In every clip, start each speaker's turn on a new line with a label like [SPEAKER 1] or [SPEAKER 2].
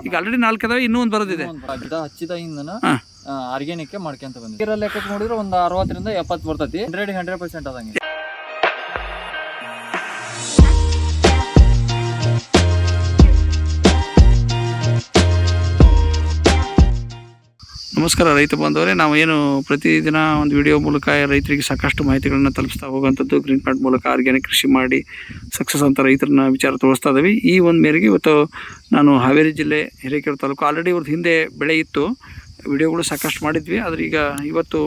[SPEAKER 1] ಈಗ ಆಲ್ರೆಡಿ ನಾಲ್ಕು ಅದಾವೆ ಇನ್ನೂ ಒಂದು ಬರೋದಿದೆ.
[SPEAKER 2] ಒಂದು ಗಿಡ ಹಚ್ಚಿದಾಗಿಂದನ
[SPEAKER 1] ಹಾ.
[SPEAKER 2] ಆರ್ಗ್ಯಾನಿಕ್ ಮಾಡ್ಕೊಂತ ಬಂದಿದೆ ಲೆಕ್ಕಕ್ಕೆ ನೋಡಿದ್ರೆ ಒಂದು ಅರವತ್ತರಿಂದ ಎಪ್ಪತ್ತು ಬರ್ತೈತಿ. ಹಂಡ್ರೆಡ್ ಹಂಡ್ರೆಡ್ ಪರ್ಸೆಂಟ್ ಅದಂಗೆ
[SPEAKER 1] ನಮಸ್ಕಾರ ರೈತ ಬಾಂಧವರೇ, ನಾವು ಏನು ಪ್ರತಿದಿನ ಒಂದು ವಿಡಿಯೋ ಮೂಲಕ ರೈತರಿಗೆ ಸಾಕಷ್ಟು ಮಾಹಿತಿಗಳನ್ನು ತಲುಪಿಸ್ತಾ ಹೋಗುವಂಥದ್ದು ಗ್ರೀನ್ ಕಾರ್ಡ್ ಮೂಲಕ ಆರ್ಗ್ಯಾನಿಕ್ ಕೃಷಿ ಮಾಡಿ ಸಕ್ಸಸ್ ಅಂತ ರೈತರನ್ನ ವಿಚಾರ ತೋರಿಸ್ತಾ ಇದ್ದೀವಿ. ಈ ಒಂದು ಮೇರೆಗೆ ಇವತ್ತು ನಾನು ಹಾವೇರಿ ಜಿಲ್ಲೆ ಹಿರೇಕೆರೆ ತಾಲೂಕು ಆಲ್ರೆಡಿ ಇವ್ರದ್ದು ಹಿಂದೆ ಬೆಳೆ ಇತ್ತು. ವಿಡಿಯೋಗಳು ಸಾಕಷ್ಟು ಮಾಡಿದ್ವಿ, ಆದರೆ ಈಗ ಇವತ್ತು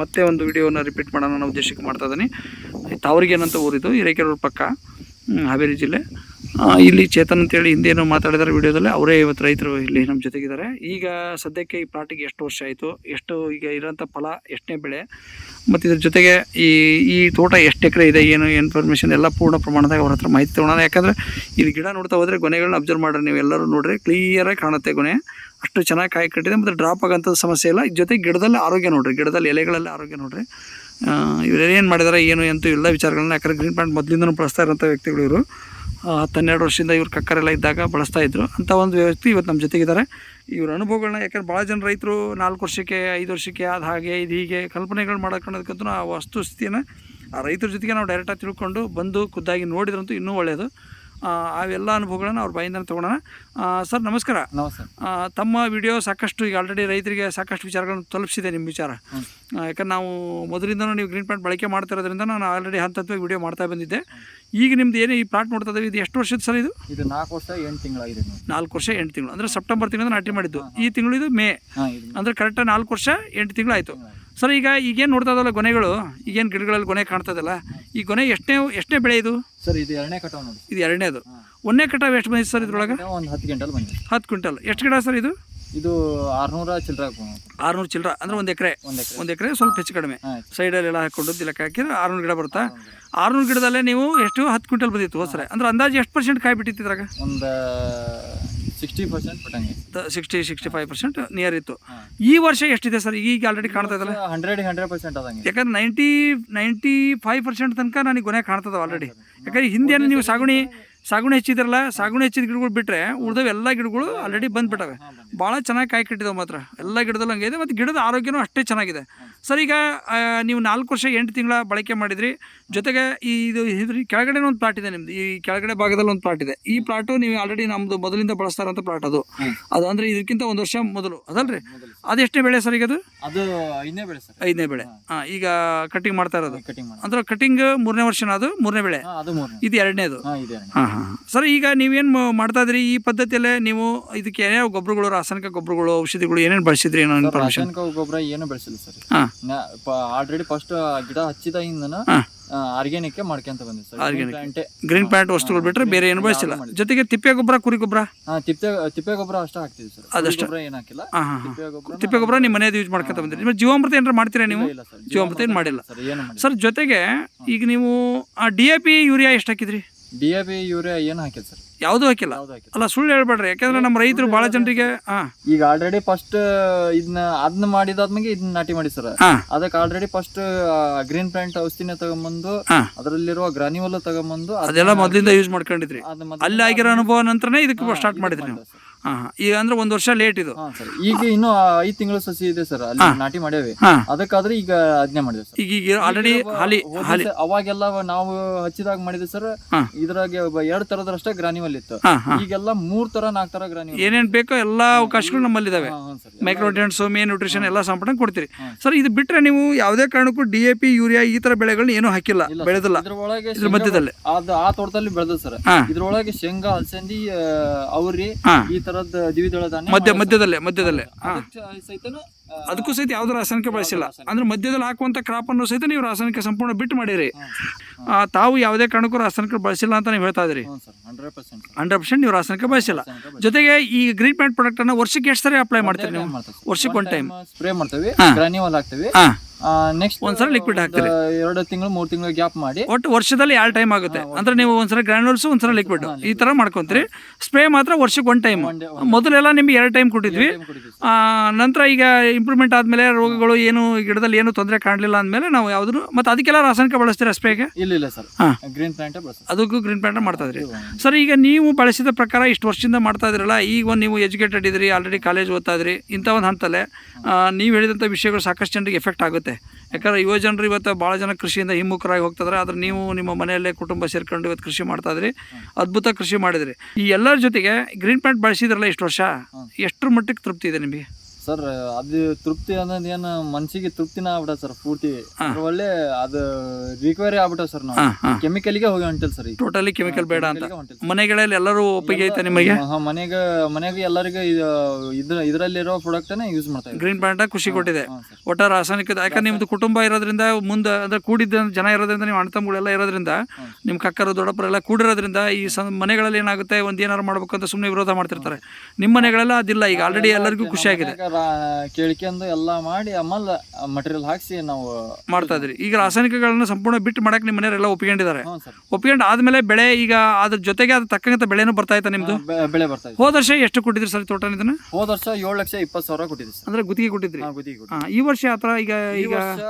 [SPEAKER 1] ಮತ್ತೆ ಒಂದು ವಿಡಿಯೋನ ರಿಪೀಟ್ ಮಾಡೋಣ ಅನ್ನೋ ಉದ್ದೇಶಕ್ಕೆ ಮಾಡ್ತಾ ಇದ್ದೀನಿ. ತಾವರಿಗೇನಂತ ಊರಿದ್ದು ಹಿರೇಕೆರೂರು ಪಕ್ಕ. ಹಾವೇರಿ ಜಿಲ್ಲೆ. ಇಲ್ಲಿ ಚೇತನ್ ಅಂತೇಳಿ ಹಿಂದೇನು ಮಾತಾಡಿದಾರೆ ವಿಡಿಯೋದಲ್ಲಿ, ಅವರೇ ಇವತ್ತು ರೈತರು ಇಲ್ಲಿ ನಮ್ಮ ಜೊತೆಗಿದ್ದಾರೆ. ಈಗ ಸದ್ಯಕ್ಕೆ ಈ ಪ್ಲಾಟಿಗೆ ಎಷ್ಟು ವರ್ಷ ಆಯಿತು, ಎಷ್ಟು ಈಗ ಇರೋಂಥ ಫಲ, ಎಷ್ಟನೇ ಬೆಳೆ, ಮತ್ತು ಇದ್ರ ಜೊತೆಗೆ ಈ ಈ ತೋಟ ಎಷ್ಟು ಎಕರೆ ಇದೆ, ಏನು ಇನ್ಫಾರ್ಮೇಷನ್ ಎಲ್ಲ ಪೂರ್ಣ ಪ್ರಮಾಣದಾಗ ಅವ್ರ ಹತ್ರ ಮಾಹಿತಿ ತೊಗೊಳೋಣ. ಯಾಕಂದರೆ ಇಲ್ಲಿ ಗಿಡ ನೋಡ್ತಾ ಹೋದರೆ ಗೊನೆಗಳನ್ನ ಅಬ್ಸರ್ವ್ ಮಾಡ್ರಿ ನೀವು ಎಲ್ಲರೂ ನೋಡ್ರಿ ಕ್ಲಿಯರಾಗಿ ಕಾಣುತ್ತೆ ಗೊನೆ. ಅಷ್ಟು ಚೆನ್ನಾಗಿ ಕಾಯಿ ಕಟ್ಟಿದೆ, ಮತ್ತು ಡ್ರಾಪ್ ಆಗೋಂಥದ್ದು ಸಮಸ್ಯೆ ಇಲ್ಲ. ಜೊತೆಗೆ ಗಿಡದಲ್ಲಿ ಆರೋಗ್ಯ ನೋಡಿರಿ, ಗಿಡದಲ್ಲಿ ಎಲೆಗಳಲ್ಲಿ ಆರೋಗ್ಯ ನೋಡ್ರಿ. ಇವ್ರು ಏನು ಮಾಡಿದಾರೆ, ಏನು ಎಂತೂ ಎಲ್ಲ ವಿಚಾರಗಳನ್ನ ಯಾಕಂದ್ರೆ ಗ್ರೀನ್ ಪ್ಲಾಂಟ್ ಮೊದಲಿಂದನೂ ಬಳಸ್ತಾ ಇರೋಂಥ ವ್ಯಕ್ತಿಗಳು ಇವರು. ಹತ್ತು ಹನ್ನೆರಡು ವರ್ಷದಿಂದ ಇವ್ರು ಕಕ್ಕರೆಲ್ಲ ಇದ್ದಾಗ ಬಳಸ್ತಾ ಇದ್ರು. ಅಂಥ ಒಂದು ವ್ಯಕ್ತಿ ಇವತ್ತು ನಮ್ಮ ಜೊತೆಗಿದ್ದಾರೆ. ಇವ್ರ ಅನುಭವಗಳನ್ನ ಯಾಕಂದ್ರೆ ಭಾಳ ಜನ ರೈತರು ನಾಲ್ಕು ವರ್ಷಕ್ಕೆ, ಐದು ವರ್ಷಕ್ಕೆ ಅದು ಹಾಗೆ, ಇದು ಹೀಗೆ ಕಲ್ಪನೆಗಳು ಮಾಡೋಕ್ಕನ್ನೋದಕ್ಕಂತೂ ಆ ವಸ್ತುಸ್ಥಿತಿಯನ್ನು ಆ ರೈತರ ಜೊತೆಗೆ ನಾವು ಡೈರೆಕ್ಟಾಗಿ ತಿಳ್ಕೊಂಡು ಬಂದು ಖುದ್ದಾಗಿ ನೋಡಿದ್ರಂತೂ ಇನ್ನೂ ಒಳ್ಳೆಯದು ಅವೆಲ್ಲ ಅನುಭವಗಳನ್ನು ಅವ್ರ ಬಾಯಿಂದ ತೊಗೊಳೋಣ. ಸರ್ ನಮಸ್ಕಾರ.
[SPEAKER 2] ನಮಸ್ತೆ.
[SPEAKER 1] ತಮ್ಮ ವಿಡಿಯೋ ಸಾಕಷ್ಟು ಈಗ ಆಲ್ರೆಡಿ ರೈತರಿಗೆ ಸಾಕಷ್ಟು ವಿಚಾರಗಳನ್ನು ತಲುಪಿಸಿದೆ ನಿಮ್ಮ ವಿಚಾರ. ಯಾಕಂದ್ರೆ ನಾವು ಮೊದಲಿಂದನೂ ನೀವು ಗ್ರೀನ್ ಪ್ಲಾಂಟ್ ಬಳಕೆ ಮಾಡ್ತಿರೋದ್ರಿಂದ ನಾನು ಆಲ್ರೆಡಿ ಹಂತ ಹಂತವಾಗಿ ವಿಡಿಯೋ ಮಾಡ್ತಾ ಬಂದಿದ್ದೆ. ಈಗ ನಿಮ್ದು ಏನು ಈ ಪ್ಲಾಟ್ ನೋಡ್ತಾ ಇದ್ದೀವಿ ಇದು ಎಷ್ಟು ವರ್ಷದ ಸರ್ ಇದು?
[SPEAKER 2] ಇದು ನಾಲ್ಕು ವರ್ಷ ಎಂಟು ತಿಂಗಳಾಗಿದೆ
[SPEAKER 1] ನಾಲ್ಕು ವರ್ಷ ಎಂಟು ತಿಂಗಳು. ಅಂದರೆ ಸೆಪ್ಟೆಂಬರ್ ತಿಂಗಳಿಂದ ನಾಟಿ ಮಾಡಿದ್ದು. ಈ ತಿಂಗಳು ಇದು. ಮೇ ಅಂದರೆ ಕರೆಕ್ಟಾಗಿ ನಾಲ್ಕು ವರ್ಷ ಎಂಟು ತಿಂಗಳು ಆಯಿತು ಸರ್ ಈಗ ಈಗೇನು ನೋಡ್ತಾ ಇದ್ದಲ್ಲ ಗೊನೆಗಳು? ಈಗೇನು ಗಿಡಗಳಲ್ಲಿ ಗೊನೆ ಕಾಣ್ತದಲ್ಲ? ಈ ಗೊನೆ ಎಷ್ಟನೇ ಎಷ್ಟೇ ಬೆಳೆ ಇದು?
[SPEAKER 2] ಸರ್ ಇದು ಎರಡನೇ ಕಟಾವ್ ನೋಡಿ.
[SPEAKER 1] ಇದು ಎರಡನೇದು. ಒಂದನೇ ಕಟಾವು ಎಷ್ಟು ಬಂದಿದೆ ಸರ್ ಇದ್ರೊಳಗೆ?
[SPEAKER 2] ಒಂದು ಹತ್ತು ಕ್ವಿಂಟಲ್ ಬಂದಿದೆ.
[SPEAKER 1] ಹತ್ತು ಕ್ವಿಂಟಲ್. ಎಷ್ಟು ಗಿಡ ಸರ್ ಇದು?
[SPEAKER 2] ಇದು ಆರುನೂರ ಚಿಲ್ಲರ
[SPEAKER 1] ಆರುನೂರು ಚಿಲ್ಲರ ಅಂದರೆ ಒಂದು ಎಕರೆ.
[SPEAKER 2] ಒಂದು ಎಕರೆ.
[SPEAKER 1] ಸ್ವಲ್ಪ ಹೆಚ್ಚು ಕಡಿಮೆ. ಸೈಡಲ್ಲಿ ಎಲ್ಲ ಹಾಕೊಂಡು ದಿಲಕ್ಕೆ ಹಾಕಿದ್ರೆ ಆರುನೂರು ಗಿಡ ಬರುತ್ತಾ? ಆರುನೂರು ಗಿಡದಲ್ಲೇ ನೀವು ಎಷ್ಟು? ಹತ್ತು ಕ್ವಿಂಟಲ್ ಬಂದಿತ್ತು ಸರ್. ಅಂದ್ರೆ ಅಂದಾಜು ಎಷ್ಟು ಪರ್ಸೆಂಟ್ ಕಾಯಿ ಬಿಟ್ಟಿತ್ತು ಇದ್ರಾಗ?
[SPEAKER 2] ಒಂದು sixty percent ಪಟ್ಟಂಗೆ
[SPEAKER 1] sixty sixty five percent near ಇತ್ತು. ಈ ವರ್ಷ ಎಷ್ಟಿದೆ ಸರ್? ಈಗ ಆಲ್ರೆಡಿ ಕಾಣ್ತಾ ಇದಲ್ಲ
[SPEAKER 2] ಹಂಡ್ರೆಡ್ ಹಂಡ್ರೆಡ್ ಪರ್ಸೆಂಟ್ ಅದಂಗೆ
[SPEAKER 1] ಯಾಕಂದ್ರೆ ನೈಂಟಿ ನೈಂಟಿ ಫೈವ್ ಪರ್ಸೆಂಟ್ ತನಕ ನನಗೆ ಗೊನೆ ಕಾಣ್ತದ ಆಲ್ರೆಡಿ ಯಾಕಂದ್ರೆ ಹಿಂದೆ ನೀವು ಸಾಗುಣಿ ಸಾಗುಣಿ ಹೆಚ್ಚಿದ್ರಲ್ಲ ಸಾಗುಣಿ ಹೆಚ್ಚಿದ ಗಿಡಗಳು ಬಿಟ್ಟರೆ ಉಳಿದವು ಎಲ್ಲ ಗಿಡಗಳು ಆಲ್ರೆಡಿ ಬಂದ್ಬಿಟ್ಟವೆ ಭಾಳ ಚೆನ್ನಾಗಿ ಕಾಯಿ ಕಟ್ಟಿದಾವೆ ಮಾತ್ರ. ಎಲ್ಲ ಗಿಡದಲ್ಲೂ ಹಂಗೆ ಇದೆ ಮತ್ತು ಗಿಡದ ಆರೋಗ್ಯನೂ ಅಷ್ಟೇ ಚೆನ್ನಾಗಿದೆ. ಸರ್ ಈಗ ನೀವು ನಾಲ್ಕು ವರ್ಷ ಎಂಟು ತಿಂಗಳ ಬಳಕೆ ಮಾಡಿದ್ರಿ. ಜೊತೆಗೆ ಈ ಇದು ಇದ್ರ ಕೆಳಗಡೆ ಒಂದು ಪ್ಲಾಟ್ ಇದೆ ನಿಮ್ದು. ಈ ಕೆಳಗಡೆ ಭಾಗದಲ್ಲಿ ಒಂದು ಪ್ಲಾಟ್ ಇದೆ. ಈ ಪ್ಲಾಟು ನೀವು ಆಲ್ರೆಡಿ ನಮ್ಮದು ಮೊದಲಿಂದ ಬಳಸ್ತಾ ಇರೋಂಥ ಪ್ಲಾಟ್ ಅದು. ಅದು ಅಂದರೆ ಇದಕ್ಕಿಂತ ಒಂದು ವರ್ಷ ಮೊದಲು. ಅದಲ್ರಿ? ಅದೆಷ್ಟೇ ಬೆಳೆ ಸರ್ ಈಗ ಅದು?
[SPEAKER 2] ಅದು ಐದನೇ ಬೆಳೆ ಸರ್.
[SPEAKER 1] ಐದನೇ ಬೆಳೆ. ಹಾಂ ಈಗ ಕಟಿಂಗ್ ಮಾಡ್ತಾ ಇರೋದು. ಅಂದ್ರೆ ಕಟಿಂಗ್ ಮೂರನೇ ವರ್ಷನ ಅದು? ಮೂರನೇ ಬೆಳೆ. ಇದು ಎರಡನೇದು.
[SPEAKER 2] ಹಾಂ.
[SPEAKER 1] ಹಾಂ ಸರ್ ಈಗ ನೀವೇನು ಮಾಡ್ತಾ ಇದ್ರಿ ಈ ಪದ್ಧತಿಯಲ್ಲೇ ನೀವು ಇದಕ್ಕೆ ಏನೇ ಗೊಬ್ಬರಗಳು ರಾಸಾಯನಿಕ ಗೊಬ್ಬರಗಳು ಔಷಧಿಗಳು ಏನೇನು ಬಳಸಿದ್ರಿ? ಏನೋ ಇನ್ಫಾರ್ಮೇಷನ್
[SPEAKER 2] ರಾಸಾಯನಿಕ ಗೊಬ್ಬರ ಏನು ಬೆಳೆಸಿಲ್ಲ ಸರ್.
[SPEAKER 1] ಹಾಂ.
[SPEAKER 2] ಆಲ್ರೆಡಿ ಫಸ್ಟ್ ಗಿಡ ಹಚ್ಚಿದಾಗಿಂದನ
[SPEAKER 1] ಹಾಂ.
[SPEAKER 2] ಆರ್ಗ್ಯಾನಿಕ್ ಮಾಡ್ಕೊಂತ ಬಂದ್ವಿ ಸರ್. ಆರ್ಗ್ಯಾನಿಕ್
[SPEAKER 1] ಗ್ರೀನ್ ಪ್ಲಾಂಟ್ ವಸ್ತುಗಳು ಬಿಟ್ಟರೆ ಬೇರೆ ಏನು ಬಳಸಿಲ್ಲ. ಜೊತೆಗೆ ತಿಪ್ಪೆ ಗೊಬ್ಬರ ಕುರಿ ಗೊಬ್ಬರ?
[SPEAKER 2] ಹಾ ತಿಪ್ಪೆ ತಿಪ್ಪೆ ಗೊಬ್ಬರ ಅಷ್ಟೇ ಹಾಕ್ತಿದ್ವಿ ಸರ್.
[SPEAKER 1] ಅದಷ್ಟು.
[SPEAKER 2] ಗೊಬ್ಬರ ಏನು ಹಾಕಿಲ್ಲ. ತಿಪ್ಪೆ ಗೊಬ್ಬರ
[SPEAKER 1] ತಿಪ್ಪೆ ಗೊಬ್ಬರ ನಿಮ್ಮ ಮನೆಯದು ಯೂಸ್ ಮಾಡ್ಕೊತ ಬಂದಿರಿ. ನಿಮ್ಮ ಜೀವಾಮೃತ ಏನಾರ ಮಾಡ್ತೀರಾ ನೀವು? ಜೀವಾಮೃತ ಏನು ಮಾಡಿಲ್ಲ.
[SPEAKER 2] ಸರ್ ಏನು ಮಾಡಿಲ್ಲ.
[SPEAKER 1] ಸರ್ ಜೊತೆಗೆ ಈಗ ನೀವು ಡಿ ಎ ಪಿ ಯೂರಿಯಾ ಎಷ್ಟು ಹಾಕಿದ್ರಿ?
[SPEAKER 2] ಡಿ ಎ ಪಿ ಯೂರಿಯಾ ಏನು ಹಾಕಿಲ್ಲ ಸರ್?
[SPEAKER 1] ಯಾವುದೂ ಹಾಕಿಲ್ಲ?
[SPEAKER 2] ಯಾವ್ದು ಹಾಕಿಲ್ಲ
[SPEAKER 1] ಅಲ್ಲ ಸುಳ್ಳು ಹೇಳ್ಬೇಡ್ರಿ. ಯಾಕಂದ್ರೆ ನಮ್ಮ ರೈತರು ಭಾಳ ಜನರಿಗೆ ಹಾಂ
[SPEAKER 2] ಈಗ ಆಲ್ರೆಡಿ ಫಸ್ಟ್ ಇದನ್ನ ಅದನ್ನ ಮಾಡಿದಾದ್ಮೇಲೆ ಇದನ್ನ ನಾಟಿ ಮಾಡಿ ಸರ್.
[SPEAKER 1] ಹಾಂ.
[SPEAKER 2] ಅದಕ್ಕೆ ಆಲ್ರೆಡಿ ಫಸ್ಟ್ ಗ್ರೀನ್ ಪ್ಲಾಂಟ್ ಔಷಧಿನ ತಗೊಂಬಂದು
[SPEAKER 1] ಹಾಂ.
[SPEAKER 2] ಅದರಲ್ಲಿರುವ ಗ್ರಾನ್ಯೂಲ್ ತಗೊಂಬಂದು
[SPEAKER 1] ಅದೆಲ್ಲ ಮೊದಲಿಂದ ಯೂಸ್ ಮಾಡ್ಕೊಂಡಿದ್ರಿ.
[SPEAKER 2] ಮೊದ್ಲು-
[SPEAKER 1] ಅಲ್ಲಿ ಆಗಿರೋ ಅನುಭವ ನಂತರನೇ ಇದಕ್ಕೆ ಸ್ಟಾರ್ಟ್ ಮಾಡಿದ್ರಿ ನೀವು. ಹಾಂ ಈಗ ಅಂದ್ರೆ ಒಂದು ವರ್ಷ ಲೇಟ್ ಇದು.
[SPEAKER 2] ಹಾ ಸರ್. ಈಗ ಇನ್ನು ಐದು ತಿಂಗಳು ಸಸಿ ಇದೆ ಸರ್ ಅಲ್ಲಿ ನಾಟಿ ಮಾಡೇವಿ
[SPEAKER 1] ಹಾಂ.
[SPEAKER 2] ಅದಕ್ಕಾದ್ರೆ ಈಗ ಅಜ್ಞೆ ಮಾಡಿದೆ ಸರ್.
[SPEAKER 1] ಈಗ ಈಗ ಆಲ್ರೆಡಿ ಹಾಲಿ
[SPEAKER 2] ಹೋದ
[SPEAKER 1] ಹಾಲಿ.
[SPEAKER 2] ದಿವ್ಸ ಅವಾಗೆಲ್ಲ ನಾವು ಹಚ್ಚಿದಾಗ ಮಾಡಿದೆ ಸರ್
[SPEAKER 1] ಇದ್ರಾಗ
[SPEAKER 2] ಇದ್ರಾಗೆ ಒಬ್ಬ ಎರಡ್ ತರದಷ್ಟೇ ಗ್ರಾನಿವಲ್ ಇತ್ತು.
[SPEAKER 1] ಹಾಂ ಹಾಂ.
[SPEAKER 2] ಈಗೆಲ್ಲ ಮೂರ್ ತರ ನಾಲ್ಕ್ ತರ ಗ್ರಾನಿ
[SPEAKER 1] ಏನೇನ್ ಬೇಕೋ ಎಲ್ಲಾ ಅವಕಾಶಗಳು ನಮ್ಮಲ್ಲಿದ್ದಾವೆ ಮೈಕ್ರೋಟೆನ್ಸ್ ಮೇ ನ್ಯೂಟ್ರಿಷನ್ ಎಲ್ಲಾ ಸಂಪೂರ್ಣ ಕೊಡ್ತೀರಿ. ಸರ್ ಇದು ಬಿಟ್ರೆ ನೀವು ಯಾವುದೇ ಕಾರಣಕ್ಕೂ ಡಿ ಎ ಪಿ ಯೂರಿಯಾ ಈ ತರ ಬೆಳೆಗಳನ್ನ ಏನೂ ಹಾಕಿಲ್ಲ ಬೆಳೆದಿಲ್ಲ.
[SPEAKER 2] ಇದ್ರೊಳಗೆ
[SPEAKER 1] ಇದ್ರ ಮಧ್ಯದಲ್ಲಿ.
[SPEAKER 2] ಅದು ಆ ತೋಟದಲ್ಲಿ ಬೆಳೆದ ಸರ್.
[SPEAKER 1] ಹಾಂ.
[SPEAKER 2] ಇದ್ರೊಳಗೆ ಶೇಂಗಾ ಅಲಸಂದಿ ಅವ್ರಿ
[SPEAKER 1] ಹಾಂ.
[SPEAKER 2] ಈ ತರದ್ ದ್ವಿದಳ ಧಾನ್ಯ
[SPEAKER 1] ಮಧ್ಯ ಮಧ್ಯದಲ್ಲೇ ಮಧ್ಯದಲ್ಲೇ.
[SPEAKER 2] ಸಹಿತನು
[SPEAKER 1] ಅದಕ್ಕೂ ಸಹಿತ ಯಾವ್ದು ರಾಸಾಯನಿಕ ಬಳಸಿಲ್ಲ. ಅಂದ್ರೆ ಮಧ್ಯದಲ್ಲಿ ಹಾಕುವಂತ ಕ್ರಾಪ್ ಅನ್ನು ಸಹಿತ ನೀವು ರಾಸಾಯನಿಕ ಸಂಪೂರ್ಣ ಬಿಟ್ಟು ಮಾಡಿರಿ. ತಾವು ಯಾವುದೇ ಕಾರಣಕ್ಕೂ ರಾಸಾಯನಿಕ ಬಳಸಿಲ್ಲ ಅಂತ ನೀವು ಹೇಳ್ತಾ ಇದ್ರಿ
[SPEAKER 2] ಹಂಡ್ರೆಡ್ ಪರ್ಸೆಂಟ್
[SPEAKER 1] ನೀವು ರಾಸಾಯನಿಕ ಬಳಸಿಲ್ಲ. ಜೊತೆಗೆ ಈ ಗ್ರೀನ್ ಪ್ಯಾಂಟ್ ಪ್ರಾಡಕ್ಟ್ ಅನ್ನ ವರ್ಷಕ್ಕೆ ಎಷ್ಟು ಸರಿ ಅಪ್ಲೈ ಮಾಡ್ತೀರಿ ನೀವು? ವರ್ಷಕ್ಕೆ ಒನ್ ಟೈಮ್
[SPEAKER 2] ಸ್ಪ್ರೇ ಮಾಡ್ತೀವಿ ಗ್ರಾನ್ಯೂಲ್ ಹಾಕ್ತೀವಿ. ನೆಕ್ಸ್ಟ್
[SPEAKER 1] ಒಂದ್ಸಲ ಲಿಕ್ವಿಡ್ ಹಾಕ್ತೀರಿ.
[SPEAKER 2] ಎರಡು ತಿಂಗಳು ಮೂರು ತಿಂಗಳು ಗ್ಯಾಪ್ ಮಾಡಿ.
[SPEAKER 1] ಒಟ್ಟು ವರ್ಷದಲ್ಲಿ ಎರಡು ಟೈಮ್ ಆಗುತ್ತೆ. ಅಂದ್ರೆ ನೀವು ಒಂದ್ಸಲ ಗ್ರಾನ್ಯೂಲ್ಸ್ ಒಂದ್ಸಲ ಲಿಕ್ವಿಡ್ ಈ ತರ ಮಾಡ್ಕೊಂತೀರಿ. ಸ್ಪ್ರೇ ಮಾತ್ರ ವರ್ಷಕ್ಕೆ ಒನ್ ಟೈಮ್ ಮೊದಲೆಲ್ಲ ನಿಮ್ಗೆ ಎರಡು ಟೈಮ್ ಕೊಟ್ಟಿದ್ವಿ. ನಂತರ ಈಗ ಇಂಪ್ರೂವ್ಮೆಂಟ್ ಆದಮೇಲೆ ರೋಗಗಳು ಏನು ಗಿಡದಲ್ಲಿ ಏನು ತೊಂದರೆ ಕಾಣಲಿಲ್ಲ ಅಂದಮೇಲೆ ನಾವು ಯಾವ್ದು ಮತ್ತು ಅದಕ್ಕೆಲ್ಲ ರಾಸಾಯನಿಕ ಬಳಸ್ತೀರಾ ಸ್ಪ್ರೇಗೆ
[SPEAKER 2] ಇಲ್ಲ ಇಲ್ಲ ಸರ್.
[SPEAKER 1] ಹಾ.
[SPEAKER 2] ಗ್ರೀನ್ ಪ್ಲಾಂಟ್
[SPEAKER 1] ಅದಕ್ಕೂ ಗ್ರೀನ್ ಪ್ಲಾಂಟ್ ಮಾಡ್ತಾ ಇದ್ರಿ. ಸರ್ ಈಗ ನೀವು ಬಳಸಿದ ಪ್ರಕಾರ ಇಷ್ಟು ವರ್ಷದಿಂದ ಮಾಡ್ತಾ ಇದ್ರಲ್ಲ ಈಗ ಒಂದು ನೀವು ಎಜುಕೇಟೆಡ್ ಇದ್ರಿ ಆಲ್ರೆಡಿ ಕಾಲೇಜ್ ಓದ್ತಾ ಇದ್ರಿ ಇಂಥ ಒಂದು ಹಂತಲ್ಲೇ ನೀವು ಹೇಳಿದಂಥ ವಿಷಯಗಳು ಸಾಕಷ್ಟು ಜನರಿಗೆ ಎಫೆಕ್ಟ್ ಆಗುತ್ತೆ. ಯಾಕಂದ್ರೆ ಯುವ ಜನರು ಇವತ್ತು ಭಾಳ ಜನ ಕೃಷಿಯಿಂದ ಹಿಮ್ಮುಖರಾಗಿ ಹೋಗ್ತಿದ್ರೆ ಆದ್ರೆ ನೀವು ನಿಮ್ಮ ಮನೆಯಲ್ಲೇ ಕುಟುಂಬ ಸೇರ್ಕೊಂಡು ಇವತ್ತು ಕೃಷಿ ಮಾಡ್ತಾ ಇದ್ರಿ ಅದ್ಭುತ ಕೃಷಿ ಮಾಡಿದ್ರಿ. ಈ ಎಲ್ಲರ ಜೊತೆಗೆ ಗ್ರೀನ್ ಪ್ಯಾಂಟ್ ಬಳಸಿದ್ರಲ್ಲ ಇಷ್ಟು ವರ್ಷ ಎಷ್ಟರ ಮಟ್ಟಿಗೆ ತೃಪ್ತಿ ಇದೆ ನಿಮಗೆ?
[SPEAKER 2] ಸರ್ ಅದು ತೃಪ್ತಿ ಅನ್ನೋದು ಏನು ಮನ್ಸಿಗೆ ತೃಪ್ತಿನ ಆಗ್ಬಿಟ್ಟ ಸರ್ ಪೂರ್ತಿ. ಒಳ್ಳೆ ಅದು ರಿಕವರಿ ಆಗ್ಬಿಟ್ಟ ಸರ್ ನಾವು.
[SPEAKER 1] ಕೆಮಿಕಲ್ಗೆ
[SPEAKER 2] ಕೆಮಿಕಲ್ಗೆ ಹೋಗಿ ಹೊಂಟಿಲ್ಲ ಸರ್
[SPEAKER 1] ಟೋಟಲಿ ಕೆಮಿಕಲ್ ಬೇಡ ಅಂತ. ಮನೆಗಳಲ್ಲಿ ಎಲ್ಲರೂ ಒಪ್ಪಿಗೆ ಐತೆ ನಿಮಗೆ?
[SPEAKER 2] ಮನೆಗೆ ಮನೆಗೆ ಎಲ್ಲರಿಗೂ ಇದ್ರ ಇದರಲ್ಲಿರೋ ಪ್ರಾಡಕ್ಟನ್ನ ಯೂಸ್ ಮಾಡ್ತಾರೆ
[SPEAKER 1] ಗ್ರೀನ್ ಪ್ಯಾಂಟ್ ಖುಷಿ ಕೊಟ್ಟಿದೆ. ಒಟ್ಟ ರಾಸಾಯನಿಕ ಯಾಕಂದ್ರೆ ನಿಮ್ದು ಕುಟುಂಬ ಇರೋದ್ರಿಂದ ಮುಂದೆ ಅಂದ್ರೆ ಕೂಡಿದ್ದ ಜನ ಇರೋದ್ರಿಂದ ನೀವು ಅಣ್ಣ ತಮ್ಮಗಳೆಲ್ಲ ಇರೋದ್ರಿಂದ ನಿಮ್ಮ ಕಕ್ಕರು ದೊಡ್ಡಪ್ಪರೆಲ್ಲ ಕೂಡಿರೋದ್ರಿಂದ ಈ ಮನೆಗಳಲ್ಲಿ ಏನಾಗುತ್ತೆ ಒಂದು ಏನಾರು ಮಾಡ್ಬೇಕು ಅಂತ ಸುಮ್ಮನೆ ವಿರೋಧ ಮಾಡ್ತಿರ್ತಾರೆ. ನಿಮ್ಮ ಮನೆಗಳೆಲ್ಲ ಅದಿಲ್ಲ ಈಗ ಆಲ್ರೆಡಿ ಎಲ್ಲರಿಗೂ
[SPEAKER 2] ಖುಷಿಯಾಗಿದೆ. ಕೇಳ್ಕೊಂಡು ಎಲ್ಲ ಮಾಡಿ ಆಮೇಲೆ ಮಟೀರಿಯಲ್ ಹಾಕಿಸಿ ನಾವು
[SPEAKER 1] ಮಾಡ್ತಾ ಇದ್ರಿ ಈಗ ರಾಸಾಯನಿಕಗಳನ್ನ ಸಂಪೂರ್ಣ ಬಿಟ್ಟು ಮಾಡಕ್ಕೆ ನಿಮ್ಮ ಮನೆಯವರೆಲ್ಲ ಒಪ್ಕೊಂಡಿದ್ದಾರೆ
[SPEAKER 2] ಹ್ಞೂ ಸರ್.
[SPEAKER 1] ಒಪ್ಕೊಂಡು ಆದ್ಮೇಲೆ ಬೆಳೆ ಈಗ ಅದ್ರ ಜೊತೆಗೆ ಅದ್ರ ತಕ್ಕಂತ ಬೆಳೆನೂ ಬರ್ತಾ ಇತ್ತ ನಿಮ್ದು?
[SPEAKER 2] ಬೆ- ಬೆಳೆ ಬರ್ತಾ ಇದೆ.
[SPEAKER 1] ಹೋದ ವರ್ಷ ಎಷ್ಟು ಕೊಟ್ಟಿದ್ರಿ ಸರ್ ತೋಟ ಇದನ್ನ?
[SPEAKER 2] ಹೋದ ವರ್ಷ ಏಳು ಲಕ್ಷ ಇಪ್ಪತ್ತು ಸಾವಿರ ಕೊಟ್ಟಿದ್ರಿ ಸರ್.
[SPEAKER 1] ಅಂದ್ರೆ ಗುತ್ತಿಗೆ ಕೊಟ್ಟಿದ್ರಿ?
[SPEAKER 2] ಹಾ,
[SPEAKER 1] ಈ ವರ್ಷ ಆತರ ಈಗ
[SPEAKER 2] ಈ
[SPEAKER 1] ಈಗ
[SPEAKER 2] ವರ್ಷ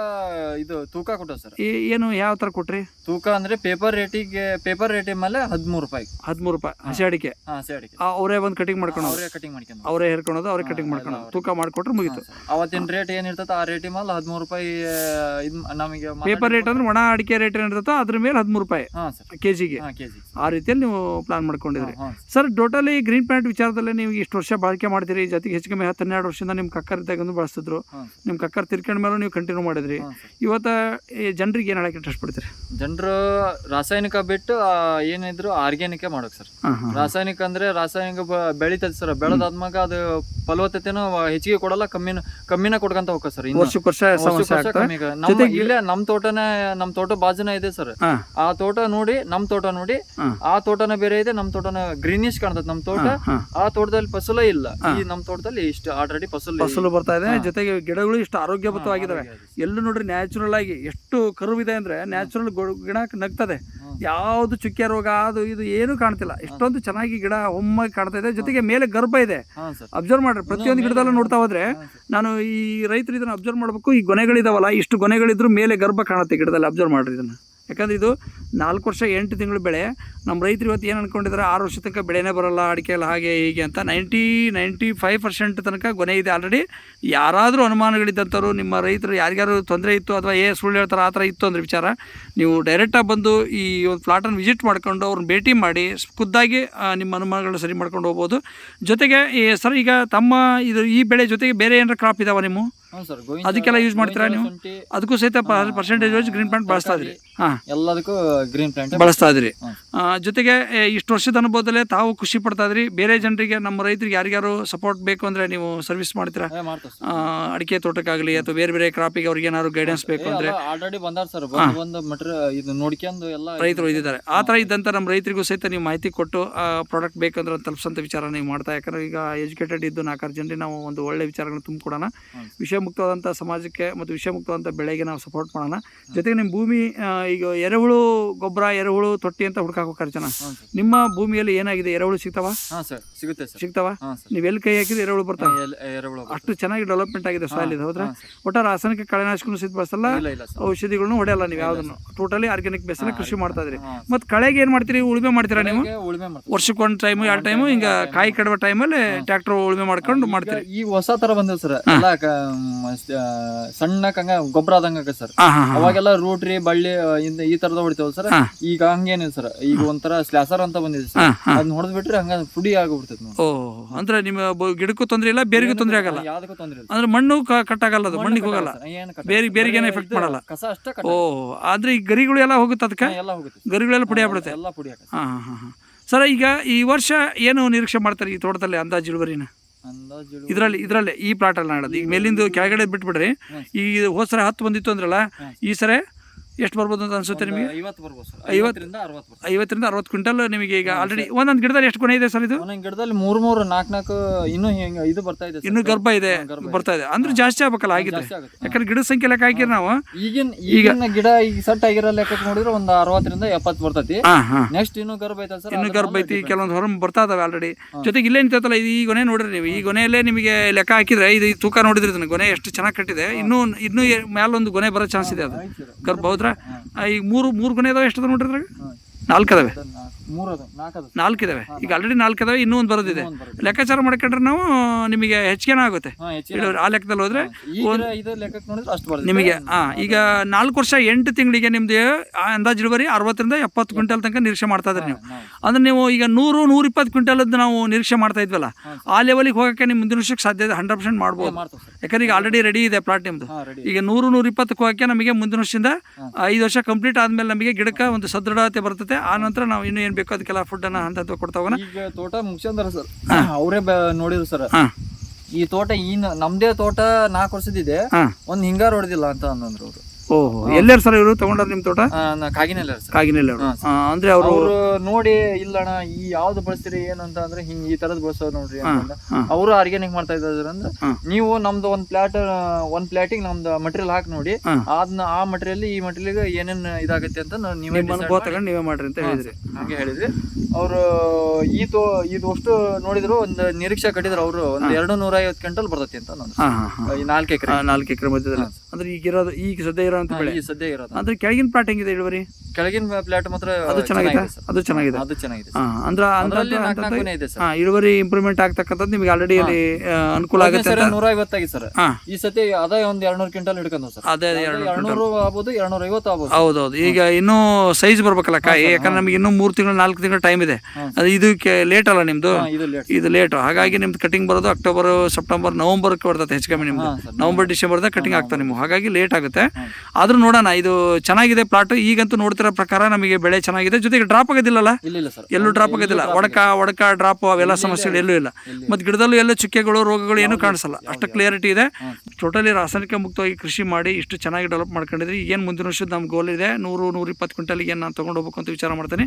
[SPEAKER 2] ಇದು ತೂಕ ಕೊಟ್ಟ ಸರ್.
[SPEAKER 1] ಏ- ಏನು ಯಾವ ತರ ಕೊಟ್ರಿ?
[SPEAKER 2] ತೂಕ ಅಂದ್ರೆ ಪೇಪರ್ ರೇಟಿಗೆ ಪೇಪರ್ ರೇಟ್ ಮೇಲೆ ಹದಿಮೂರು ರೂಪಾಯಿ.
[SPEAKER 1] ಹದಿಮೂರು ರೂಪಾಯಿ ಹಸಿ ಅಡಿಕೆ.
[SPEAKER 2] ಹಾ
[SPEAKER 1] ಆ, ಅವರೇ ಬಂದು ಕಟಿಂಗ್ ಮಾಡ್ಕೊಂಡು
[SPEAKER 2] ಅವರೇ ಕಟಿಂಗ್ ಮಾಡ್ಕೊಂಡು
[SPEAKER 1] ಅವರೇ ಹೇರ್ಕೊಳೋದು ಅವರೇ ಕಟಿಂಗ್ ಮಾಡ್ಕೊಳೋದು. ತೂಕ ಮಾಡಿಕೊಟ್ರೆ ಮುಗಿತು.
[SPEAKER 2] ಅವತ್ತಿನ ರೇಟ್ ಏನಿರ್ತದ ಆ ರೇಟ್ ಮೇಲೆ ಹದಿಮೂರು ರೂಪಾಯಿ ಇದ್ ನಮಗೆ
[SPEAKER 1] ಪೇಪರ್ ರೇಟ್ ಅಂದ್ರೆ ಒಣ ಅಡಿಕೆ ರೇಟ್ ಏನಿರುತ್ತೋ ಅದ್ರ ಮೇಲೆ ಹದಿಮೂರು ರೂಪಾಯಿ
[SPEAKER 2] ಹಾ ಸರ್.
[SPEAKER 1] ಕೆ ಜಿಗೆ
[SPEAKER 2] ಹಾ
[SPEAKER 1] ಆ ರೀತಿಯಲ್ಲಿ ನೀವು ಪ್ಲಾನ್ ಮಾಡ್ಕೊಂಡಿದ್ರಿ. ಸರ್. ಟೋಟಲಿ ಗ್ರೀನ್ ಪ್ಯಾಂಟ್ ವಿಚಾರದಲ್ಲಿ ನೀವು ಇಷ್ಟು ವರ್ಷ ಬಾಳಿಕೆ ಮಾಡ್ತೀರಿ ಜೊತೆಗೆ ಹೆಚ್ಚು ಕಮ್ಮಿ ಹತ್ತು ಹನ್ನೆರಡು ವರ್ಷದಿಂದ ನಿಮ್ಮ ಕಕ್ಕರ್ ಇದ್ದಾಗಂದು ಬಳಸ್ತಿದ್ರು.
[SPEAKER 2] ನಿಮ್
[SPEAKER 1] ನಿಮ್ಮ ಕಕ್ಕರ್ ತಿರ್ಕೊಂಡ ಮೇಲೆ ನೀವು ಕಂಟಿನ್ಯೂ ಮಾಡಿದ್ರಿ. ಇವತ್ತ ಜನರಿಗೆ ಏನು ಹೇಳಕ್ಕೆ ಇಂಟ್ರೆಸ್ಟ್ ಪಡ್ತೀರಿ
[SPEAKER 2] ಜನರು ರಾಸಾಯನಿಕ ಬಿಟ್ಟು ಏನಿದ್ರು ಆರ್ಗ್ಯಾನಿಕ್ ಮಾಡೋಕೆ ಸರ್. ರಾಸಾಯನಿಕ ಅಂದ್ರೆ ರಾಸಾಯನಿಕ ಬೆಳಿತದೆ ಸರ್. ಬೆಳೆದಾದ್ಮಾಗ ಅದು ಫಲವತ್ತತೆನೂ ಹೆಚ್ಚಿಗೆ ಕೊಡಲ್ಲ ಕಮ್ಮಿನ ಕಮ್ಮಿನ ಕೊಡ್ಕಂತ ಹೋಗ್ತದೆ ಸರ್
[SPEAKER 1] ವರ್ಷಕ್ಕೆ ವರ್ಷ ಸಮಸ್ಯೆ
[SPEAKER 2] ನಮ್ಮ ಇಲ್ಲೇ ನಮ್ ತೋಟನೇ ನಮ್ ತೋಟ ಬಾಜುನ ಇದೆ ಸರ್. ಆ ತೋಟ ನೋಡಿ ನಮ್ ತೋಟ ನೋಡಿ ಆ ತೋಟನ ಬೇರೆ ಇದೆ ನಮ್ ತೋಟನ ಗ್ರೀನಿಶ್ ಕಾಣ್ತದೆ. ನಮ್ ತೋಟ ಆ ತೋಟದಲ್ಲಿ ಫಸಲೇ ಇಲ್ಲ. ಈ ನಮ್ ತೋಟದಲ್ಲಿ ಇಷ್ಟು ಆಲ್ರೆಡಿ ಫಸಲ್
[SPEAKER 1] ಫಸಲು ಬರ್ತಾ ಇದೆ. ಜೊತೆಗೆ ಗಿಡಗಳು ಇಷ್ಟು ಆರೋಗ್ಯಭೂತವಾಗಿದ್ದಾವೆ ಎಲ್ಲೂ ನೋಡ್ರಿ ನ್ಯಾಚುರಲ್ ಆಗಿ ಎಷ್ಟು ಕರುವಿದೆ ಅಂದ್ರೆ ನ್ಯಾಚುರಲ್ ಗಿಡ ನಗ್ತದೆ. ಯಾವುದು ಚುಕ್ಕೆ ರೋಗ ಅದು ಇದು ಏನು ಕಾಣ್ತಿಲ್ಲ. ಇಷ್ಟೊಂದು ಚೆನ್ನಾಗಿ ಗಿಡ ಒಮ್ಮಾಗಿ ಕಾಣ್ತಾ ಇದೆ. ಜೊತೆಗೆ ಮೇಲೆ ಗರ್ಭ ಇದೆ. ಅಬ್ಸರ್ವ್ ಮಾಡ್ರಿ. ಪ್ರತಿಯೊಂದು ಗಿಡದಲ್ಲೂ ನೋಡ್ತಾ ಹೋದ್ರೆ ನಾನು ಈ ರೈತರು ಇದನ್ನ ಅಬ್ಸರ್ವ್ ಮಾಡಬೇಕು. ಈ ಗೊನೆಗಳಿದಾವಲ್ಲ ಇಷ್ಟು ಗೊನೆಗಳಿದ್ರು ಮೇಲೆ ಗರ್ಭ ಕಾಣುತ್ತೆ ಗಿಡದಲ್ಲಿ. ಅಬ್ಸರ್ವ್ ಮಾಡ್ರಿ ಇದನ್ನ. ಯಾಕಂದ್ರೆ ಇದು ನಾಲ್ಕು ವರ್ಷ ಎಂಟು ತಿಂಗಳು ಬೆಳೆ. ನಮ್ಮ ರೈತರು ಇವತ್ತು ಏನು ಅನ್ಕೊಂಡಿದ್ದಾರೆ ಆರು ವರ್ಷ ತನಕ ಬೆಳೆನೇ ಬರೋಲ್ಲ ಅಡಿಕೆ ಎಲ್ಲ ಹಾಗೆ ಹೀಗೆ ಅಂತ. ನೈಂಟಿ ನೈಂಟಿ ಫೈವ್ ಪರ್ಸೆಂಟ್ ತನಕ ಗೊನೆ ಇದೆ ಆಲ್ರೆಡಿ ಯಾರಾದರೂ ಅನುಮಾನಗಳಿದ್ದಂಥವ್ರು ನಿಮ್ಮ ರೈತರು ಯಾರಿಗಾರು ತೊಂದರೆ ಇತ್ತು ಅಥವಾ ಏ ಸುಳ್ಳು ಹೇಳ್ತಾರೆ ಆ ಥರ ಇತ್ತು ಅಂದರೆ ವಿಚಾರ. ನೀವು ಡೈರೆಕ್ಟಾಗಿ ಬಂದು ಈ ಒಂದು ಫ್ಲಾಟನ್ನು ವಿಸಿಟ್ ಮಾಡ್ಕೊಂಡು ಅವ್ರನ್ನ ಭೇಟಿ ಮಾಡಿ ಖುದ್ದಾಗಿ ನಿಮ್ಮ ಅನುಮಾನಗಳನ್ನ ಸರಿ ಮಾಡ್ಕೊಂಡು ಹೋಗ್ಬೋದು. ಜೊತೆಗೆ ಈ ಸರ್ ಈಗ ತಮ್ಮ ಇದು ಈ ಬೆಳೆ ಜೊತೆಗೆ ಬೇರೆ ಏನಾರ ಕ್ರಾಪ್ ಇದಾವೆ ನಿಮ್ಮ? ಅದಕ್ಕೆಲ್ಲ ಯೂಸ್ ಮಾಡ್ತೀರಾ ನೀವು? ಅದಕ್ಕೂ ಸಹಿತ ಪರ್ಸೆಂಟೇಜ್ ವೈಸ್ ಗ್ರೀನ್ ಪ್ಯಾಂಟ್ ಬಳಸ್ತಾ ಇದ್ರಿ.
[SPEAKER 2] ಎಲ್ಲದಕ್ಕೂ ಗ್ರೀನ್ ಪ್ಲಾಂಟ್
[SPEAKER 1] ಬಳಸ್ತಾ ಇದ್ರಿ. ಜೊತೆಗೆ ಇಷ್ಟು ವರ್ಷದ ಅನುಭವದಲ್ಲೇ ತಾವು ಖುಷಿ ಪಡ್ತಾ ಇದ್ರಿ ಬೇರೆ ಜನರಿಗೆ ನಮ್ಮ ರೈತರಿಗೆ ಯಾರಿಗಾರು ಸಪೋರ್ಟ್ ಬೇಕು ಅಂದ್ರೆ ನೀವು ಸರ್ವಿಸ್ ಮಾಡ್ತೀರಾ? ಅಡಿಕೆ ತೋಟಕ್ಕಾಗಲಿ ಅಥವಾ ಬೇರೆ ಬೇರೆ ಕ್ರಾಪಿಗೆ ಅವ್ರಿಗೆ ಏನಾದ್ರು ಗೈಡೆನ್ಸ್ ಬೇಕು ಅಂದ್ರೆ?
[SPEAKER 2] ಆಲ್ರೆಡಿ ಬಂದಾರ ಸರ್. ಬಂದು ಬಂದು ಮಟೀರಿಯಲ್ ಇದು ನೋಡ್ಕೊಂಡು ಎಲ್ಲ
[SPEAKER 1] ರೈತರು ಇದ್ದಾರೆ ಆ ತರ ಇದ್ದಂಥ ನಮ್ಮ ರೈತರಿಗೂ ಸಹಿತ ನೀವು ಮಾಹಿತಿ ಕೊಟ್ಟು ಪ್ರಾಡಕ್ಟ್ ಬೇಕಂದ್ರೆ ತಲುಪಿಸಂತ ವಿಚಾರ ನೀವು ಮಾಡ್ತಾ ಯಾಕಂದ್ರೆ ಈಗ ಎಜುಕೇಟೆಡ್ ಇದ್ದು ನಾಲ್ಕಾರು ಜನರಿ ನಾವು ಒಂದು ಒಳ್ಳೆ ವಿಚಾರಗಳನ್ನ ತುಂಬಿಕೊಡೋಣ. ವಿಷಯ ಮುಕ್ತವಾದಂತಹ ಸಮಾಜಕ್ಕೆ ಮತ್ತು ವಿಷಯ ಮುಕ್ತವಾದಂಥ ಬೆಳೆಗೆ ನಾವು ಸಪೋರ್ಟ್ ಮಾಡೋಣ. ಜೊತೆಗೆ ನಿಮ್ಮ ಭೂಮಿ ಈಗ ಎರೆಹುಳು ಗೊಬ್ಬರ ಎರೆಹುಳು ತೊಟ್ಟಿ ಅಂತ ಹುಡ್ಕಾಕ್ ಹೋಗ್ತಾರೆ ಜನ ನಿಮ್ಮ ಭೂಮಿಯಲ್ಲಿ ಏನಾಗಿದೆ? ಎರೆಹುಳು ಸಿಗ್ತಾವ?
[SPEAKER 2] ಹಾಂ ಸರ್ ಸಿಗುತ್ತೆ ಸರ್.
[SPEAKER 1] ಸಿಗ್ತಾವ? ನೀವು ಎಲ್ಲಿ ಕೈ ಹಾಕಿದ್ರೆ ಎರೆಹುಳು ಬರ್ತಾವ
[SPEAKER 2] ಎರೆಹುಳು
[SPEAKER 1] ಅಷ್ಟು ಚೆನ್ನಾಗಿ ಡೆವಲಪ್ಮೆಂಟ್ ಆಗಿದೆ ಸಾಯಿಲ್ ಇದೆ ಹೌದ್ರ. ಒಟ್ಟ ರಾಸಾಯನಿಕ ಕಳೆನಾಶಕನು ಸಹಿತ ಬಳಸಲ್ಲ ಔಷಧಿಗಳನ್ನು ಹೊಡೆಯಲ್ಲ ನೀವು ಯಾವ್ದನ್ನು? ಟೋಟಲಿ ಆರ್ಗ್ಯಾನಿಕ್ ಬೇಸಲ್ಲಿ ಕೃಷಿ ಮಾಡ್ತಾ ಇದ್ರಿ. ಮತ್ತೆ ಕಳೆಗೆ ಏನು ಮಾಡ್ತೀರಿ? ಉಳುಮೆ ಮಾಡ್ತೀರಾ ನೀವು? ವರ್ಷಕ್ಕೊಂದ್ ಟೈಮ್ ಎರಡು ಟೈಮು ಹಿಂಗ ಕಾಯಿ ಕಡುವ ಟೈಮಲ್ಲಿ ಟ್ರಾಕ್ಟರ್ ಉಳುಮೆ ಮಾಡ್ಕೊಂಡು ಮಾಡ್ತೀರಿ.
[SPEAKER 2] ಈ ಹೊಸ ತರ ಬಂದ ಸರ್. ಎಲ್ಲ ಸಣ್ಣ ಗೊಬ್ಬರ ಆದಂಗ ಸರ್. ಅವಾಗೆಲ್ಲ ರೂಟ್ರಿ ಬಳ್ಳಿ ಇಂದ- ಈ ತರದ ಹೊಡಿತೇವಲ್ಲ ಸರ್? ಈಗ ಹಂಗೇನ ಸರ್. ಈಗ ಒಂಥರ ಸ್ಲಾಸರ್ ಅಂತ ಬಂದಿದೆ ಸರ್. ಅದನ್ನ ಹೊಡೆದ್ ಬಿಟ್ರೆ ಹಂಗ ಪುಡಿ ಆಗ್ಬಿಡ್ತೈತಿ ನೋಡಿ
[SPEAKER 1] ಓ ಅಂದ್ರೆ ನಿಮ್ಮ ಬ- ಗಿಡಕ್ಕೂ ತೊಂದ್ರೆ ಇಲ್ಲ ಬೇರೆಗೂ ತೊಂದ್ರೆ ಆಗಲ್ಲ?
[SPEAKER 2] ಯಾವ್ದಕ್ಕೂ ತೊಂದ್ರೆ ಇಲ್ಲ
[SPEAKER 1] ಅಂದ್ರೆ ಮಣ್ಣು ಕ- ಕಟ್ಟಾಗಲ್ಲ ಅದು ಮಣ್ಣಿಗೆ ಹೋಗಲ್ಲ?
[SPEAKER 2] ಬೇರೆ ಏನ್ ಕಟ್ಟ-
[SPEAKER 1] ಬೇರೆ ಬೇರೆಗೆ ಏನು ಎಫೆಕ್ಟ್
[SPEAKER 2] ಇದು
[SPEAKER 1] ಮಾಡಲ್ಲ?
[SPEAKER 2] ಕಸ ಅಷ್ಟೇ
[SPEAKER 1] ಓ ಆದ್ರೆ ಈ ಗರಿಗಳು ಎಲ್ಲ ಹೋಗುತ್ತೆ ಅದಕ್ಕೆ?
[SPEAKER 2] ಎಲ್ಲ ಹೋಗುತ್ತೆ.
[SPEAKER 1] ಗರಿಗಳೆಲ್ಲ ಪುಡಿ ಆಗ್ಬಿಡುತ್ತೆ?
[SPEAKER 2] ಎಲ್ಲ ಪುಡಿ ಹಾಕತ್ತೆ
[SPEAKER 1] ಹಾಂ ಹಾಂ ಹಾಂ ಹಾಂ. ಸರ್ ಈಗ ಈ ವರ್ಷ ಏನು ನಿರೀಕ್ಷೆ ಮಾಡ್ತಾರೆ ಈ ತೋಟದಲ್ಲಿ ಅಂದಾಜು ಇಳುವರಿನ?
[SPEAKER 2] ಅಂದಾಜು ಇದ್ರಲ್ಲಿ
[SPEAKER 1] ಇದರಲ್ಲಿ ಇದರಲ್ಲೇ ಈ ಪ್ಲಾಟಲ್ಲಿ ನಾಡೋದು. ಈಗ ಮೇಲಿಂದ ಕೆಳಗಡೆ ಬಿಟ್ಬಿಡ್ರಿ. ಈ ಹೋದ ಸರ ಹತ್ತು ಬಂದಿತ್ತು ಅಂದ್ರಲ್ಲ. ಈ ಸರಿ ಎಷ್ಟು ಬರ್ಬೋದು ಅಂತ ಅನ್ಸುತ್ತೆ ನಿಮಗೆ?
[SPEAKER 2] ಐವತ್ತು ಬರ್ಬೋದು ಸರ್.
[SPEAKER 1] ಐವತ್ತು-
[SPEAKER 2] ಐವತ್ತರಿಂದ ಅರವತ್ತು
[SPEAKER 1] ಐವತ್ತರಿಂದ ಅರವತ್ತು ಕ್ವಿಂಟಲ್ ನಿಮಗೆ ಈಗ ಆಲ್ರೆಡಿ ಒಂದೊಂದು ಗಿಡದಲ್ಲಿ ಎಷ್ಟು ಗುಣ ಇದೆ ಸರ್ ಇದು?
[SPEAKER 2] ಒಂದೊಂದು ಗಿಡದಲ್ಲಿ ಮೂರು ಮೂರು ನಾಲ್ಕು ನಾಲ್ಕು ಇನ್ನೂ ಹಿಂಗೆ ಇದು ಬರ್ತಾ ಇದೆ.
[SPEAKER 1] ಇನ್ನು ಗರ್ಭ ಇದೆ. ಬರ್ತಾ ಇದೆ. ಅಂದ್ರೆ ಜಾಸ್ತಿ ಆಗ್ಬೇಕಲ್ಲ
[SPEAKER 2] ಆಗಿದೆ
[SPEAKER 1] ಯಾಕಂದ್ರೆ ಗಿಡದ ಸಂಖ್ಯೆ ಲೆಕ್ಕ ಹಾಕಿರಿ ನಾವು
[SPEAKER 2] ಈಗಿನ ಈಗಿನ ಗಿಡ ಈಗ ಸೆಟ್ ಆಗಿರೋ ಲೆಕ್ಕ ನೋಡಿದ್ರೆ ಒಂದು ಅರವತ್ತರಿಂದ ಎಪ್ಪತ್ತು ಬರ್ತೈತಿ. ನೆಕ್ಸ್ಟ್ ಇನ್ನೂ ಗರ್ಭ ಐತೆ ಸರ್
[SPEAKER 1] ಇನ್ನು ಗರ್ಭ ಐತಿ ಕೆಲವೊಂದು ಹೊರ ಬರ್ತಾ ಇದಾವೆ ಆಲ್ರೆಡಿ ಜೊತೆಗೆ ಇಲ್ಲೇ ನಿಂತೈತಲ್ಲ ಈ ಗೊನೆ ನೋಡ್ರಿ ನೀವು ಈ ಗೊನೆಯಲ್ಲೇ ನಿಮಗೆ ಲೆಕ್ಕ ಹಾಕಿದ್ರೆ ಇದು ತೂಕ ನೋಡಿದ್ರಿ ಇದನ್ನ ಗೊನೆ ಎಷ್ಟು ಚೆನ್ನಾಗಿ ಕಟ್ಟಿದೆ ಇನ್ನೂ ಇನ್ನೂ ಮೇಲೊಂದು ಮ್ಯಾಲೊಂದು ಗೊನೆ ಬರೋ ಚಾನ್ಸ್ ಇದೆ ಅದು. ಗರ್ಭ ಹೌದ್ರಾ? ಈಗ ಮೂರು ಮೂರು ಗುಣ ಇದಾವೆ ಎಷ್ಟು ಅದಾವೆ ನೋಡ್ರಿ ಇದ್ರಾಗ. ನಾಲ್ಕು ಅದಾವೆ
[SPEAKER 2] ಅದನ್ನ ನಾಲ್ಕು-
[SPEAKER 1] ಇದಾವೆ ಈಗ ಆಲ್ರೆಡಿ ನಾಲ್ಕು ಇದಾವೆ ಇನ್ನೂ ಒಂದು ಬರೋದಿದೆ. ಲೆಕ್ಕಾಚಾರ ಮಾಡ್ಕೊಂಡ್ರೆ ನಾವು ನಿಮಗೆ ಹೆಚ್ಚಿಗೆನ ಆಗುತ್ತೆ. ಇಳುವರಿ ಆ ಲೆಕ್ಕದಲ್ಲಿ ಹೋದ್ರೆ ನಿಮಗೆ ಹಾ ಈಗ ನಾಲ್ಕು ವರ್ಷ ಎಂಟು ತಿಂಗಳಿಗೆ ನಿಮ್ದು ಅಂದಾಜು ಇಳುವರಿ ಅರವತ್ತರಿಂದ ಎಪ್ಪತ್ತು ಕ್ವಿಂಟಲ್ ತನಕ ನಿರೀಕ್ಷೆ ಮಾಡ್ತಾ ಇದ್ರಿ ನೀವು. ಅಂದ್ರೆ ನೀವು ಈಗ ನೂರು ನೂರ ಇಪ್ಪತ್ತು ಕ್ವಿಂಟಲ್ದು ನಾವು ನಿರೀಕ್ಷೆ ಮಾಡ್ತಾ ಇದ್ವಲ್ಲ ಆ ಲೆವೆಲಿಗೆ ಹೋಗಕ್ಕೆ ನಿಮ್ಮ ಮುಂದಿನ ವರ್ಷಕ್ಕೆ ಸಾಧ್ಯ ಇದೆ ಹಂಡ್ರೆಡ್ ಪರ್ಸೆಂಟ್ ಮಾಡ್ಬೋದು. ಯಾಕಂದ್ರೆ ಈಗ ಆಲ್ರೆಡಿ ರೆಡಿ ಇದೆ ಪ್ಲಾಟ್ ನಿಮ್ದು. ಈಗ ನೂರು ನೂರ ಇಪ್ಪತ್ತಕ್ಕೆ ಹೋಗೋಕ್ಕೆ ನಮಗೆ ಮುಂದಿನ ವರ್ಷದಿಂದ ಐದು ವರ್ಷ ಕಂಪ್ಲೀಟ್ ಆದ್ಮೇಲೆ ನಮಗೆ ಗಿಡಕ್ಕೆ ಒಂದು ಸದೃಢತೆ ಬರ್ತದೆ. ಆ ನಂತರ ನಾವು ಇನ್ನೂ ಏನು ಬೇಕೋ ಅದಕ್ಕೆಲ್ಲ ಫುಡ್ಡನ್ನು ಅನ್ನ ಕೊಡ್ತಾ ಹೋಗೋಣ
[SPEAKER 2] ಈಗ ತೋಟ ಮುಗಿಸಂದ್ರ ಸರ್ ಅವರೇ ನೋಡಿದ್ರು ಸರ್
[SPEAKER 1] ಹಾಂ.
[SPEAKER 2] ಈ ತೋಟ ಈ ನಮ್ದೇ ತೋಟ ನಾಲ್ಕು ವರ್ಷದಿದೆ ಒಂದ್ ಹಿಂಗಾರ ಹೊಡೆದಿಲ್ಲ ಅಂತ ಅಂದ್ರು ಅವರು.
[SPEAKER 1] ಓಹೋ ಎಲ್ಲಾರು ಸರ್ ಇವರು ತಗೊಂಡ್ರ ನಿಮ್ಮ ತೋಟ?
[SPEAKER 2] ಕಾಗಿನೆಲ್ಲ
[SPEAKER 1] ಕಾಗಿನೆಲ್ಲ ಅಂದ್ರೆ ಅವರು
[SPEAKER 2] ಅವರು ನೋಡಿ ಇಲ್ಲಣ್ಣ ಈ ಯಾವ್ದು ಬಳಸ್ತೀರಿ ಏನಂತ ಅಂದ್ರೆ ಹಿಂಗ್ ಈ ತರದ್ ಬಳಸೋದು ನೋಡ್ರಿ. ಅವರು ಆರ್ಗ್ಯಾನಿಕ್ ಮಾಡ್ತಾ ಇದ್ದಾರೆ ಅಂದ್ರೆ ನೀವು ನಮ್ದು ಒಂದ್ ಪ್ಲಾಟ್ ಒಂದ್ ಪ್ಲಾಟಿಗೆ ನಮ್ದು ಮಟೀರಿಯಲ್ ಹಾಕಿ ನೋಡಿ. ಅದನ್ನ ಆ ಮಟೀರಿಯಲ್ ಈ ಮಟೀರಿಯಲ್ ಏನೇನ್ ಇದಾಗತ್ತೆ ಅಂತ ನಾವ್
[SPEAKER 1] ತಗೊಂಡು ನೀವೇ ಮಾಡ್ರಿ ಅಂತ ಹೇಳಿದ್ರಿ.
[SPEAKER 2] ಹಂಗೆ ಹೇಳಿದ್ರಿ ಅವರು ಈ ತೋ ಇದಷ್ಟು ಅಷ್ಟು ನೋಡಿದ್ರು ಒಂದು ನಿರೀಕ್ಷೆ ಕಟ್ಟಿದ್ರು ಅವರು ಒಂದ್ ಎರಡು ನೂರ ಐವತ್ತು ಕ್ವಿಂಟಲ್ ಬರ್ತೈತಿ ಅಂತ ನಾನು ನಾಲ್ಕು ಎಕರೆ.
[SPEAKER 1] ನಾಲ್ಕು ಎಕರೆ ಮಧ್ಯದಲ್ಲಿ. ಅಂದ್ರೆ ಈಗ ಇರೋದು ಈಗ ಸದ್ಯ ಇರೋ ಬೆಳೆ.
[SPEAKER 2] ಈ ಸದ್ಯ ಇರೋದು.
[SPEAKER 1] ಅಂದ್ರೆ ಕೆಳಗಿನ ಪ್ಲಾಟ್ ಹೆಂಗಿದೆ ಇಳುವರಿ?
[SPEAKER 2] ಕೆಳಗಿನ ಪ್ಲಾಟ್ ಮಾತ್ರ
[SPEAKER 1] ಅದು ಚೆನ್ನಾಗಿದೆ? ಅದು ಚೆನ್ನಾಗಿದೆ?
[SPEAKER 2] ಅದು ಚೆನ್ನಾಗಿದೆ
[SPEAKER 1] ಅಂದ್ರೆ
[SPEAKER 2] ಇದೆ ಸರ್.
[SPEAKER 1] ಇಳುವರಿ ಇಂಪ್ರೂವ್ಮೆಂಟ್ ಆಗ್ತಕ್ಕಂಥದ್ದು ನಿಮಗೆ ಆಲ್ರೆಡಿ ಅಲ್ಲಿ ಅನುಕೂಲ ಆಗುತ್ತೆ
[SPEAKER 2] ಸರ್ ನೂರ ಐವತ್ತಾಗಿದೆ ಸರ್. ಈ ಸತಿ ಅದೇ ಒಂದು ಎರಡ್ನೂರು ಕ್ವಿಂಟಲ್ ಹಿಡ್ಕೊಂಡು ಸರ್.
[SPEAKER 1] ಅದೇ ಅದೇ ಎರಡು
[SPEAKER 2] ಎರಡ್ನೂರು ಆಗ್ಬೋದು ಎರಡ್ನೂರ ಐವತ್ತು ಆಗ್ಬೋದು
[SPEAKER 1] ಹೌದೌದು. ಈಗ ಇನ್ನೂ ಸೈಜ್ ಬರ್ಬೇಕಲ್ಲ ಕಾಯಿ ಯಾಕಂದ್ರೆ ನಮಗೆ ಇನ್ನೂ ಮೂರು ತಿಂಗಳು ನಾಲ್ಕು ತಿಂಗಳು ಟೈಮ್ ಇದೆ. ಅದು ಇದಕ್ಕೆ ಲೇಟ್ ಅಲ್ಲ ನಿಮ್ದು?
[SPEAKER 2] ಇದು ಲೇಟ್
[SPEAKER 1] ಹಾಗಾಗಿ ನಿಮ್ದು ಕಟಿಂಗ್ ಬರೋದು ಅಕ್ಟೋಬರ್ ಸೆಪ್ಟೆಂಬರ್ ನವಂಬರ್ ಬರ್ತದೆ ಹೆಚ್ಚು ಕಮ್ಮಿ ನಿಮ್ದು. ನವೆಂಬರ್ ಡಿಸೆಂಬರ್ದಾಗ ಕಟಿಂಗ್ ಆಗ್ತಾ ನಿಮ್ಗೆ. ಹಾಗಾಗಿ ಲೇಟ್ ಆಗುತ್ತೆ. ಆದ್ರೂ ನೋಡೋಣ ಇದು ಚೆನ್ನಾಗಿದೆ ಪ್ಲಾಟ್ ಈಗಂತೂ ನೋಡ್ತಿರೋ ಪ್ರಕಾರ ನಮಗೆ ಬೆಳೆ ಚೆನ್ನಾಗಿದೆ. ಜೊತೆಗೆ ಡ್ರಾಪ್ ಆಗೋದಿಲ್ಲಲ್ಲ? ಎಲ್ಲೂ ಡ್ರಾಪ್ ಆಗೋದಿಲ್ಲ. ಒಡಕ ಒಡಕ ಡ್ರಾಪ್ ಅವೆಲ್ಲ ಸಮಸ್ಯೆಗಳು ಎಲ್ಲೂ ಇಲ್ಲ? ಮತ್ತು ಗಿಡದಲ್ಲೂ ಎಲ್ಲ ಚುಕ್ಕೆಗಳು ರೋಗಗಳು ಏನೂ ಕಾಣಿಸಲ್ಲ. ಅಷ್ಟು ಕ್ಲಿಯರಿಟಿ ಇದೆ. ಟೋಟಲಿ ರಾಸಾಯನಿಕ ಮುಕ್ತವಾಗಿ ಕೃಷಿ ಮಾಡಿ ಇಷ್ಟು ಚೆನ್ನಾಗಿ ಡೆವಲಪ್ ಮಾಡ್ಕೊಂಡಿದ್ರಿ. ಏನು ಮುಂದಿನ ವರ್ಷದ ನಮ್ಮ ಗೋಲ್ ಇದೆ. ನೂರು ನೂರ ಇಪ್ಪತ್ತು ಕ್ವಿಂಟಲ್ಗೆ ಏನು ನಾನು ತೊಗೊಂಡು ಹೋಗ್ಬೇಕು ಅಂತ ವಿಚಾರ ಮಾಡ್ತೀನಿ.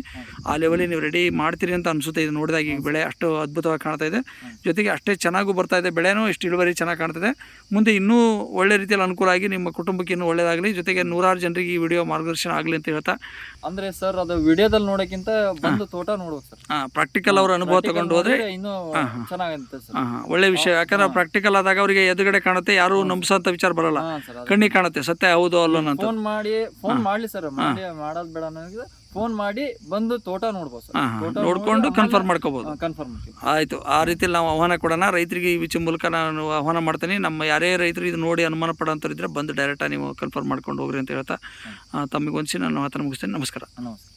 [SPEAKER 1] ಆ ಲೆವೆಲಿಗೆ ನೀವು ರೆಡಿ ಮಾಡ್ತೀರಿ ಅಂತ ಅನಿಸುತ್ತೆ. ಇದು ನೋಡಿದಾಗ ಈಗ ಬೆಳೆ ಅಷ್ಟು ಅದ್ಭುತವಾಗಿ ಕಾಣ್ತಾ ಇದೆ. ಜೊತೆಗೆ ಅಷ್ಟೇ ಚೆನ್ನಾಗೂ ಬರ್ತಾ ಇದೆ. ಬೆಳೆನೂ ಇಷ್ಟು ಇಳುವರಿ ಚೆನ್ನಾಗಿ ಕಾಣ್ತಿದೆ ಮುಂದೆ ಇನ್ನೂ ಒಳ್ಳೆ ರೀತಿಯಲ್ಲಿ ಅನುಕೂಲ ಆಗಿ ನಿಮ್ಮ ಕುಟುಂಬಕ್ಕೆ ಇನ್ನೂ ಒಳ್ಳೆಯದಾಗಲಿ ಜೊತೆಗೆ ನೂರಾರು ಜನರಿಗೆ ಈ ವಿಡಿಯೋ ಮಾರ್ಗದರ್ಶನ ಆಗಲಿ ಅಂತ ಹೇಳ್ತಾ
[SPEAKER 2] ಅಂದ್ರೆ ಸರ್ ಅದು ವಿಡಿಯೋದಲ್ಲಿ ನೋಡೋಕ್ಕಿಂತ ಬಂದು ತೋಟ ನೋಡ್ಬೇಕು ಸರ್.
[SPEAKER 1] ಪ್ರಾಕ್ಟಿಕಲ್ ಅವ್ರ ಅನುಭವ ತಗೊಂಡು ಹೋದ್ರೆ
[SPEAKER 2] ಇನ್ನು ಚೆನ್ನಾಗಂತೆ ಸರ್.
[SPEAKER 1] ಒಳ್ಳೆ ವಿಷಯ. ಯಾಕಂದ್ರೆ ಪ್ರಾಕ್ಟಿಕಲ್ ಆದಾಗ ಅವರಿಗೆ ಎದುರುಗಡೆ ಕಾಣುತ್ತೆ ಯಾರು ನಂಬಸಂತ ವಿಚಾರ ಬರಲ್ಲ.
[SPEAKER 2] ಕಣ್ಣಿ
[SPEAKER 1] ಕಣ್ಣಿಗೆ ಕಾಣುತ್ತೆ ಸತ್ಯ ಹೌದು ಅಲ್ಲ
[SPEAKER 2] ಫೋನ್ ಮಾಡಿ ಫೋನ್ ಮಾಡ್ಲಿ ಸರ್. ಮಾಡಿ ಮಾಡೋದ್ ಬೇಡ ಅನ್ನೋದು ಫೋನ್ ಮಾಡಿ ಬಂದು ತೋಟ ನೋಡ್ಬೋದು ಸರ್.
[SPEAKER 1] ನೋಡ್ಕೊಂಡು ಕನ್ಫರ್ಮ್ ಮಾಡ್ಕೋಬಹುದು
[SPEAKER 2] ಕನ್ಫರ್ಮ್ ಮಾಡ್ತೀವಿ.
[SPEAKER 1] ಆಯಿತು. ಆ ರೀತಿ ನಾವು ಆಹ್ವಾನ ಕೊಡೋಣ. ರೈತರಿಗೆ ಈ ವಿಚಾರ ಮೂಲಕ ನಾನು ಆಹ್ವಾನ ಮಾಡ್ತೀನಿ. ನಮ್ಮ ಯಾರೇ ರೈತರು ಇದು ನೋಡಿ ಅನುಮಾನ ಪಡೋಂಥವ್ರು ಇದ್ರೆ ಬಂದು ಡೈರೆಕ್ಟಾಗಿ ನೀವು ಕನ್ಫರ್ಮ್ ಮಾಡ್ಕೊಂಡು ಹೋಗ್ರಿ ಅಂತ ಹೇಳ್ತಾ ತಮಗೆ ಒಂದ್ಸಿ ನಾನು ಮಾತನ್ನು ಮುಗಿಸ್ತೀನಿ. ನಮಸ್ಕಾರ.
[SPEAKER 2] ನಮಸ್ಕಾರ